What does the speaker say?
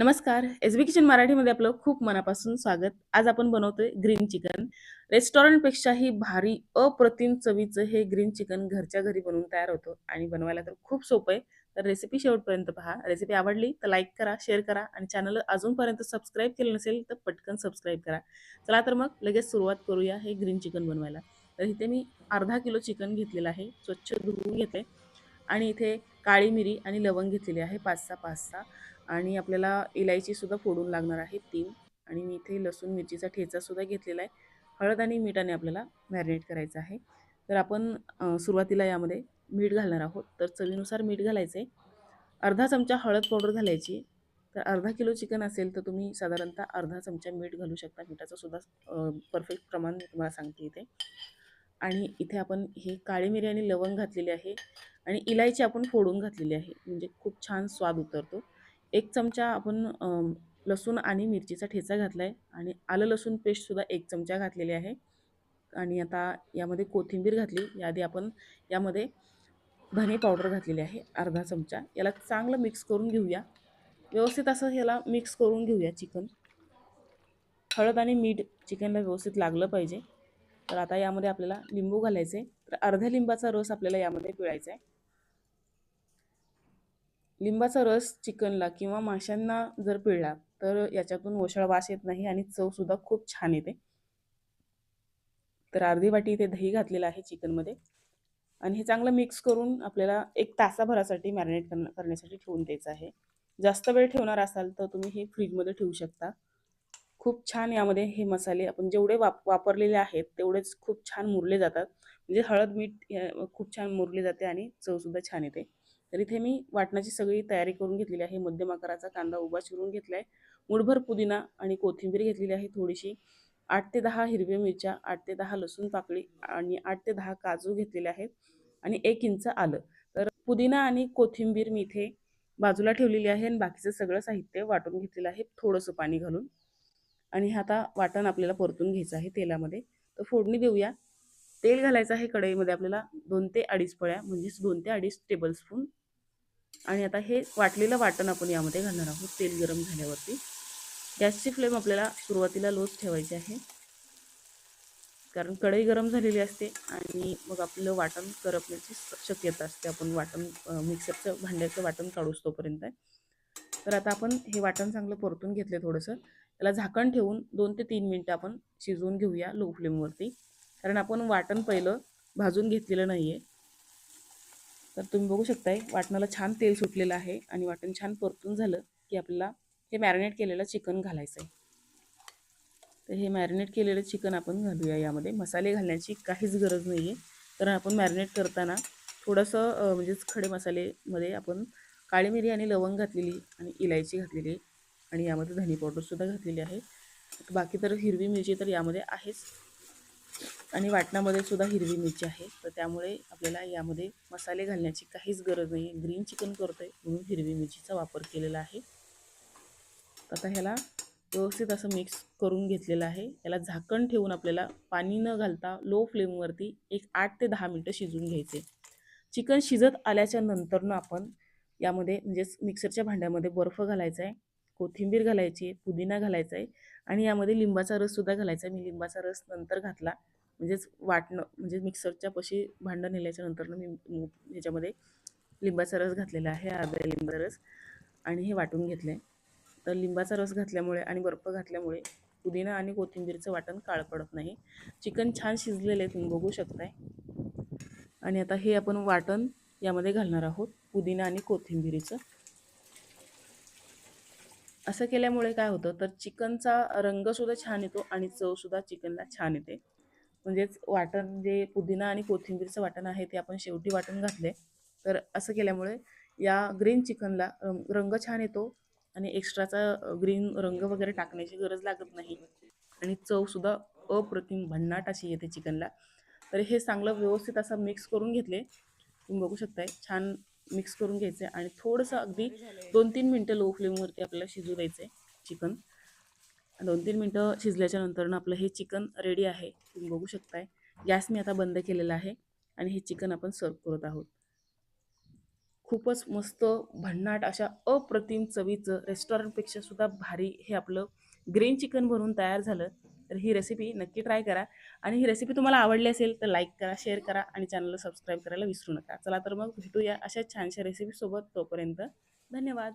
नमस्कार. एस बी किचन मराठीमध्ये आपलं खूप मनापासून स्वागत. आज आपण बनवतोय ग्रीन चिकन रेस्टॉरंटपेक्षाही भारी अप्रतिम चवीचं हे ग्रीन चिकन घरच्या घरी बनवून तयार होतं आणि बनवायला तर खूप सोपं आहे. तर रेसिपी शेवटपर्यंत पहा. रेसिपी आवडली तर लाईक करा शेअर करा आणि चॅनल अजूनपर्यंत सबस्क्राईब केलं नसेल तर पटकन सबस्क्राईब करा. चला तर मग लगेच सुरुवात करूया हे ग्रीन चिकन बनवायला. तर इथे मी अर्धा किलो चिकन घेतलेलं आहे. स्वच्छ धुवून घेते आणि इथे काळी मिरी आणि लवंग घेतलेली आहे. पाच सहा पाच सहा आणि आपल्याला इलायचीसुद्धा फोडून लागणार आहे तीन. आणि मी इथे लसूण मिरचीचा ठेचासुद्धा घेतलेला आहे. हळद आणि मिठाने आपल्याला मॅरिनेट करायचं आहे. तर आपण सुरुवातीला यामध्ये मीठ घालणार आहोत. तर चवीनुसार मीठ घालायचं आहे अर्धा चमचा हळद पावडर घालायची. तर अर्धा किलो चिकन असेल तर तुम्ही साधारणतः अर्धा चमचा मीठ घालू शकता. मिठाचं सुद्धा परफेक्ट प्रमाण मी तुम्हाला सांगते इथे. आणि इथे आपण हे काळी मिरी आणि लवंग घातलेली आहे. आणि इलायची आपण फोडून घातलेली आहे. म्हणजे खूप छान स्वाद उतरतो. एक चमचा आपण लसूण आणि मिरचीचा ठेचा घातला आहे आणि आलं लसूण पेस्टसुद्धा एक चमचा घातलेली आहे. आणि आता यामध्ये कोथिंबीर घातली. याआधी आपण यामध्ये धने पावडर घातलेली आहे अर्धा चमचा. याला चांगलं मिक्स करून घेऊया. व्यवस्थित असं याला मिक्स करून घेऊया चिकन. हळद आणि मीठ चिकनला व्यवस्थित लागलं पाहिजे. तर आता यामध्ये आपल्याला लिंबू घालायचं आहे तर अर्ध्या लिंबाचा रस आपल्याला यामध्ये पिळायचा आहे लिंबाचा रस चिकनला किंवा माशांना जर पिळला तर याच्यातून ओशाळ वास येत नाही आणि चवसुद्धा खूप छान येते. तर अर्धी वाटी इथे दही घातलेलं आहे चिकनमध्ये. आणि हे चांगलं मिक्स करून आपल्याला एक तासाभरासाठी मॅरिनेट करण्यासाठी ठेवून द्यायचं आहे. जास्त वेळ ठेवणार असाल तर तुम्ही हे फ्रीजमध्ये ठेवू शकता. खूप छान यामध्ये हे मसाले आपण जेवढे वाप वापरलेले आहेत तेवढेच खूप छान मुरले जातात. म्हणजे हळद मीठ खूप छान मुरले जाते आणि चवसुद्धा छान येते. तर इथे मी वाटणाची सगळी तयारी करून घेतलेली आहे. मध्यम आकाराचा कांदा उभा चिरून घेतला आहे मुठभर पुदिना आणि कोथिंबीर घेतलेली आहे थोडीशी. आठ ते दहा हिरव्या मिरच्या आठ ते दहा लसूण पाकळी आणि आठ ते दहा काजू घेतलेले आहेत आणि एक इंच आलं. तर पुदिना आणि कोथिंबीर मी इथे बाजूला ठेवलेली आहे आणि बाकीचं सगळं साहित्य वाटून घेतलेलं आहे थोडंसं पाणी घालून. आणि आता वाटण आपल्याला परतून घ्यायचं आहे तेलामध्ये. तर फोडणी देऊया. तेल घालायचं आहे कढईमध्ये आपल्याला दोन ते अडीच पळ्या म्हणजेच दोन ते अडीच टेबलस्पून आणि आता हे वाटलेलं वाटण आपण यामध्ये घालणार आहोत तेल गरम झाल्यावरती. गॅसची फ्लेम आपल्याला सुरुवातीला लोच ठेवायची आहे. कारण कढई गरम झालेली असते आणि मग आपलं वाटण करपण्याची शक्यता असते. आपण वाटण मिक्सरचं भांड्याचं वाटण काढूस तोपर्यंत. तर आता आपण हे वाटण चांगलं परतून घेतलं थोडंसं. त्याला झाकण ठेवून दोन ते तीन मिनटं आपण शिजवून घेऊया लो फ्लेमवरती कारण आपण वाटण पहिलं भाजून घेतलेलं नाही आहे तर तुम्ही बघू शकताय वाटणाला छान तेल सुटलेलं आहे आणि वाटण छान परतून झालं की आपल्याला हे मॅरिनेट केलेलं चिकन घालायचं आहे तर हे मॅरिनेट केलेलं चिकन आपण घालूया यामध्ये. मसाले घालण्याची काहीच गरज नाही आहे कारण आपण मॅरिनेट करताना थोडंसं म्हणजेच खडे मसालेमध्ये आपण काळी मिरी आणि लवंग घातलेली आणि इलायची घातलेली आणि यामध्ये धनी पावडरसुद्धा घातलेली आहे. बाकी तर हिरवी मिरची तर यामध्ये आहेच. आणि वाटणामध्ये सुद्धा हिरवी मिरची आहे. तर त्यामुळे आपल्याला यामध्ये मसाले घालण्याची काहीच गरज नाही आहे ग्रीन चिकन करतो आहे म्हणून हिरवी मिरचीचा वापर केलेला आहे. आता ह्याला व्यवस्थित असं मिक्स करून घेतलेलं आहे. याला झाकण ठेवून आपल्याला पाणी न घालता लो फ्लेमवरती एक आठ ते दहा मिनटं शिजून घ्यायचे. चिकन शिजत आल्याच्या नंतरनं आपण यामध्ये म्हणजेच मिक्सरच्या भांड्यामध्ये बर्फ घालायचा आहे कोथिंबीर घालायची आहे पुदिना घालायचा आहे आणि यामध्ये लिंबाचा रससुद्धा घालायचा आहे. मी लिंबाचा रस नंतर घातला. म्हणजेच वाटणं म्हणजे मिक्सरच्या पशी भांडं नेल्याच्या नंतरनं मी ह्याच्यामध्ये लिंबाचा रस घातलेला आहे अर्धा लिंबाचा रस. आणि हे वाटून घेतलं आहे तर लिंबाचा रस घातल्यामुळे आणि बर्फ घातल्यामुळे पुदिना आणि कोथिंबीरचं वाटण काळ पडत नाही. चिकन छान शिजलेलं आहे तुम्ही बघू शकताय. आणि आता हे आपण वाटण यामध्ये घालणार आहोत पुदिना आणि कोथिंबीरीचं. असं केल्यामुळे काय होतं तर चिकनचा रंगसुद्धा छान येतो आणि चवसुद्धा चिकनला छान येते. म्हणजेच वाटण जे पुदिना आणि कोथिंबीरचं वाटण आहे ते आपण शेवटी वाटण घातले तर असं केल्यामुळे या ग्रीन चिकनला रंग छान येतो आणि एक्स्ट्राचा ग्रीन रंग वगैरे टाकण्याची गरज लागत नाही. आणि चवसुद्धा अप्रतिम भन्नाट अशी येते चिकनला. तर हे चांगलं व्यवस्थित असं मिक्स करून घेतले तुम्ही बघू शकताय छान मिक्स करून घ्यायचं आहे आणि थोडंसं अगदी दोन तीन मिनटं लो फ्लेमवरती आपल्याला शिजू द्यायचं आहे चिकन. दोन तीन मिनटं शिजल्याच्या नंतरनं आपलं हे चिकन रेडी आहे. तुम्ही बघू शकताय. गॅस मी आता बंद केलेला आहे आणि हे चिकन आपण सर्व करत आहोत. खूपच मस्त भन्नाट अशा अप्रतिम चवीचं रेस्टॉरंटपेक्षा सुद्धा भारी हे आपलं ग्रीन चिकन भरून तयार झालं. तर ही रेसिपी नक्की ट्राय करा. आणि ही रेसिपी तुम्हाला आवडली असेल तर लाईक करा शेअर करा आणि चॅनलला सबस्क्राईब करायला विसरू नका. चला तर मग भेटूया अशा छानशा रेसिपीसोबत तोपर्यंत. धन्यवाद.